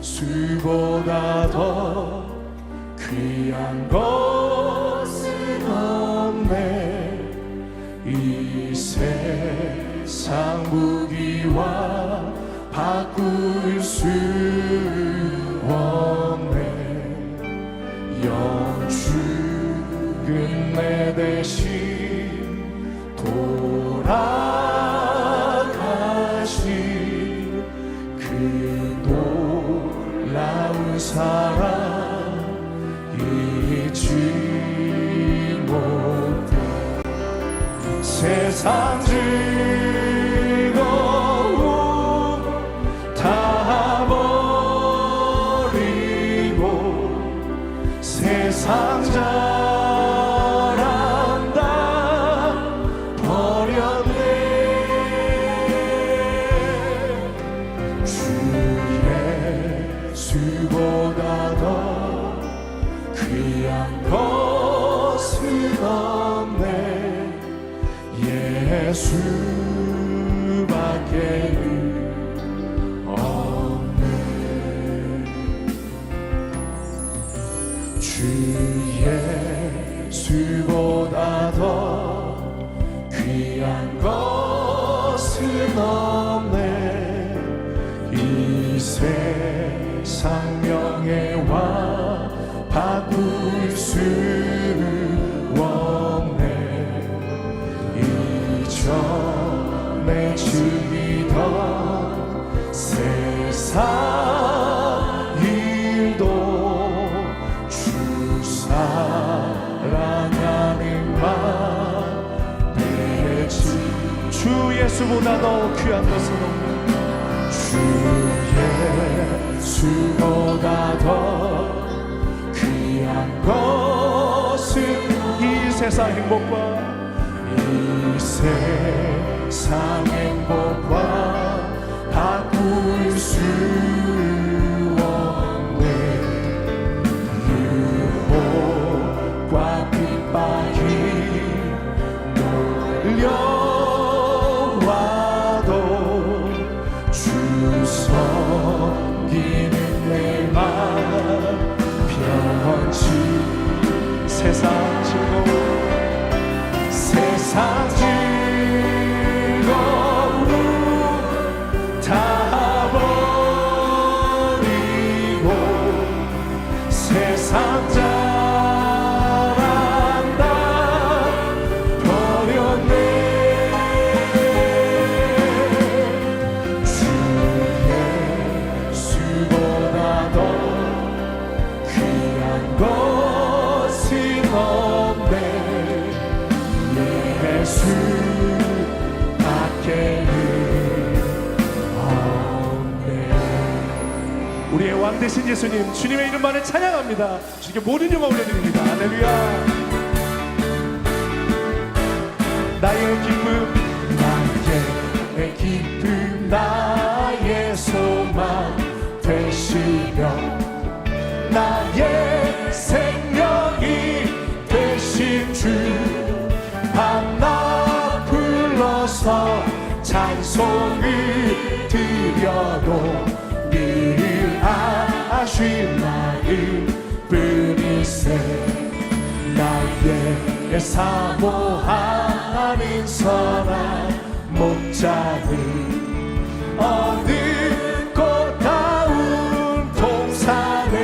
예수보다 더 귀한 것은 없네. 이 세상 무기와 바꿀 예수보다 더 귀한 것은 없네. 이 세상 명예와 바꿀 수 없네. 이전에 즐기던 세상 일도 주사 주 예수보다 더 귀한 것은 없네. 주 예수보다 더 귀한 것은 이 세상 행복과 이 세상 행복과 바꿀 수 우리의 왕 되신 예수님 주님의 이름만을 찬양합니다. 주님께 모든 영광 올려드립니다. 할렐루야. 나의 기쁨 나의 기쁨 나의 소망 되시며 나의 생명이 되신 주 밤낮 불러서 찬송을 드려도 늘 아쉬운 마음 뿐이세. 나의 사모하는 선한 목자는 어느 꽃다운 동산에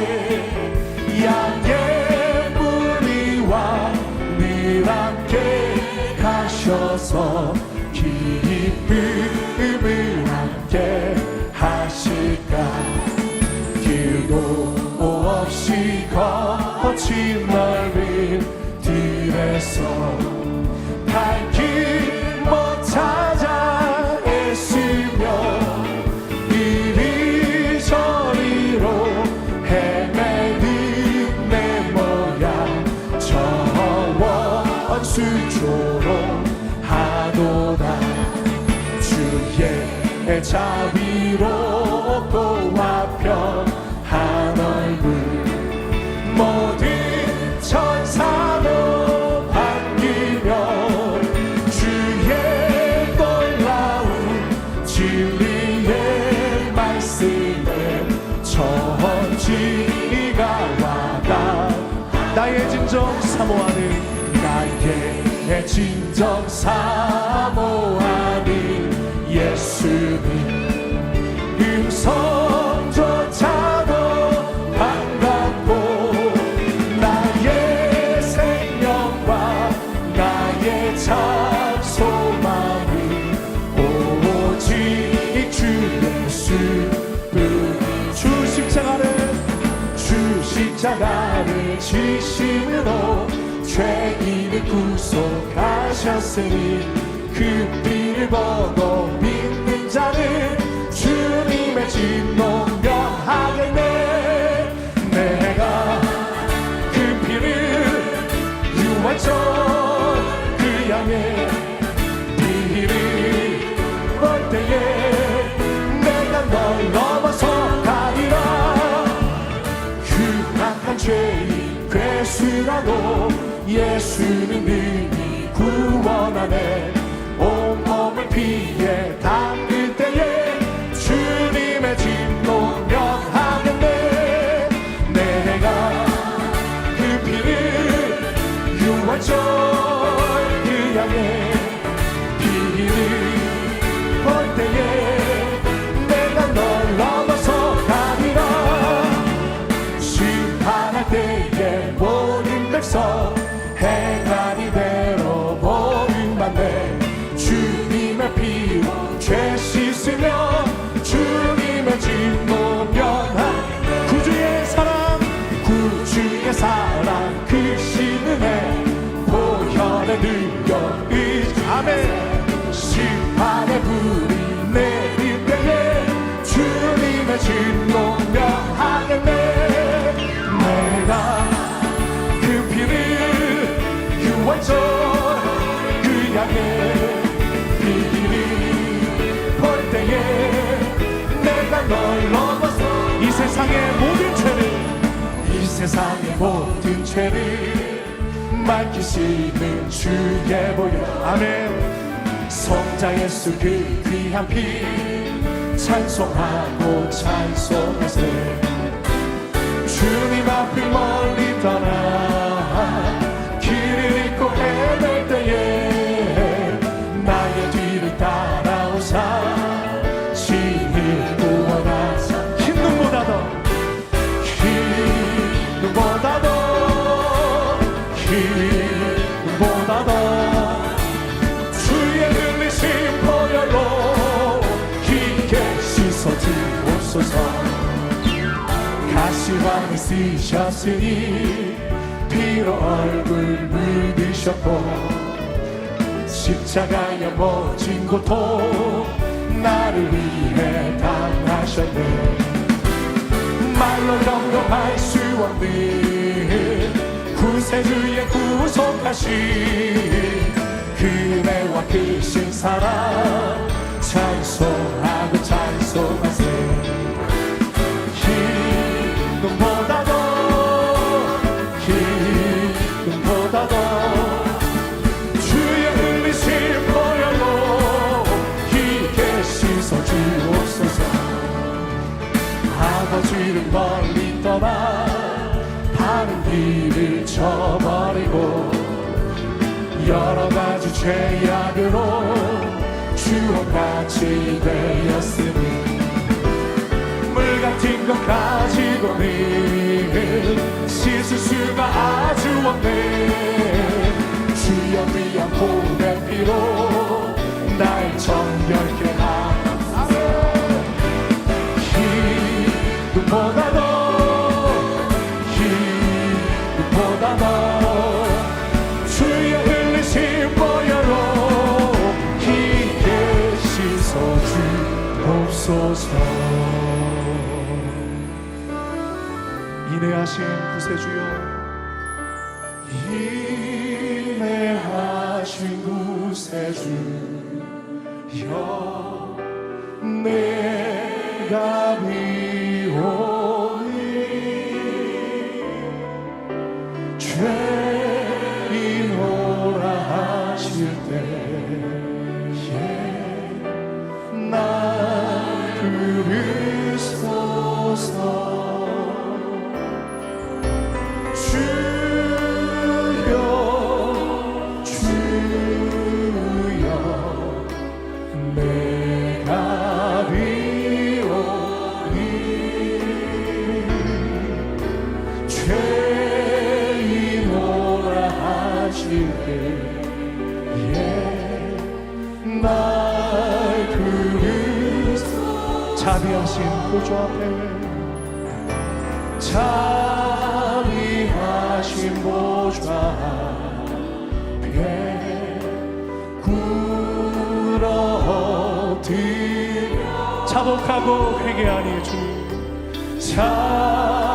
양의 무리와 늘 함께 가셔서 기쁨 것을 조롱하도다. 주의 자비롭고 화평한 얼굴 모든 천사로 반기며 주의 놀라운 진리의 말씀에 천지가 와닿 나의 진정 사모하는 나의 진정 사모하는 예수님. 음성조차도 반갑고 나의 생명과 나의 찬송만이 오직 주 예수뿐 주 십자가를 주 십자가를 지심으로 죄인을 구속하셨으니 그 피를 보고 믿는 자는 주님의 진노 명하겠네. 내가 그 피를 유월절 그 양의 피를 볼 때에 내가 널 넘어서 가리라. 그 악한 죄인 괴수라도 능히 구원하네 온몸을 피해 담글 때에 주님의 진노 명하겠네. 내가 그 피를 유월절 그 양의 피를 볼 때에 내가 널 넘어서 가리라. 심판할 때에 모든 백성 아멘. 심판의 불이 내릴 때에 주님의 진노 명하겠네. 내가 그 피를 유월절 그 양의 피를 볼 때에 내가 널 넘어서 이 세상의 모든 죄를 이 세상의 모든 죄를 맡기시는 주의 보혈. 아멘. 성자 예수 그 귀한 피 찬송하고 찬송하세 주님 앞을 멀리 떠나 더 주의 흘리신 보혈로 깊게 씻어 주옵소서. 가시방을 쓰셨으니 피로 얼굴 묻으셨고 십자가에 모진 고통 나를 위해 당하셨네. 말로 경험할 수 없는 구세주의 구속하신 그네와 크신 사랑 찬송하고 찬송하세. 기쁨보다 더 기쁨보다 더 주의 흘리신 보혈로 깊게 씻어 주옵소서. 아버지를 멀리 떠나 다른 길을 쳐버리고 여러 가지 죄악으로 주옥같이 되었으니 물 같은 것 가지고 는 씻을 수가 아주 없네. 주여 위한 보내 피로 날 정결케 주옵소서. 인내하신 구세주여 인내하신 구세주여 slow. 차복하고 회개하니 주 차.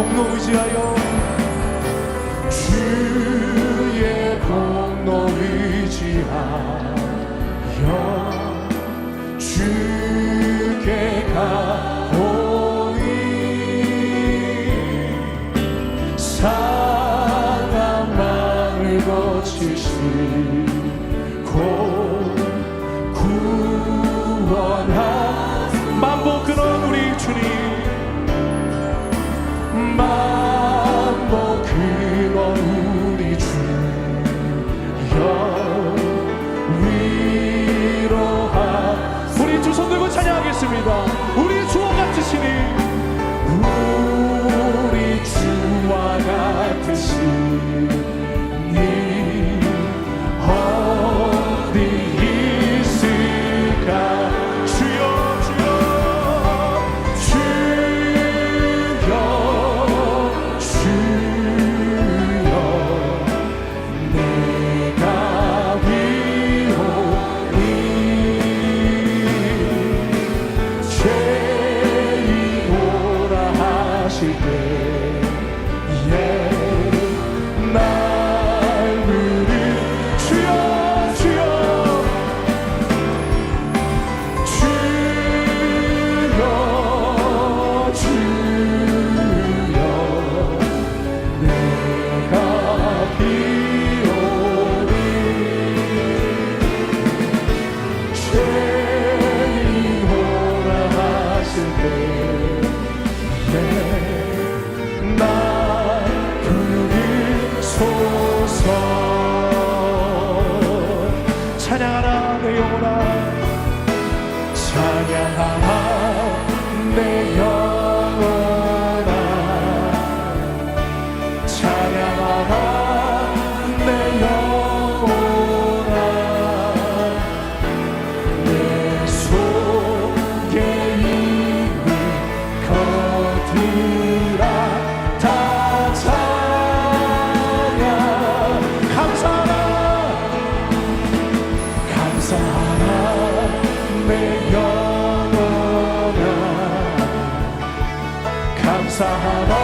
공로 의지하여 주의 공로 의지하여 to be done. Sahara.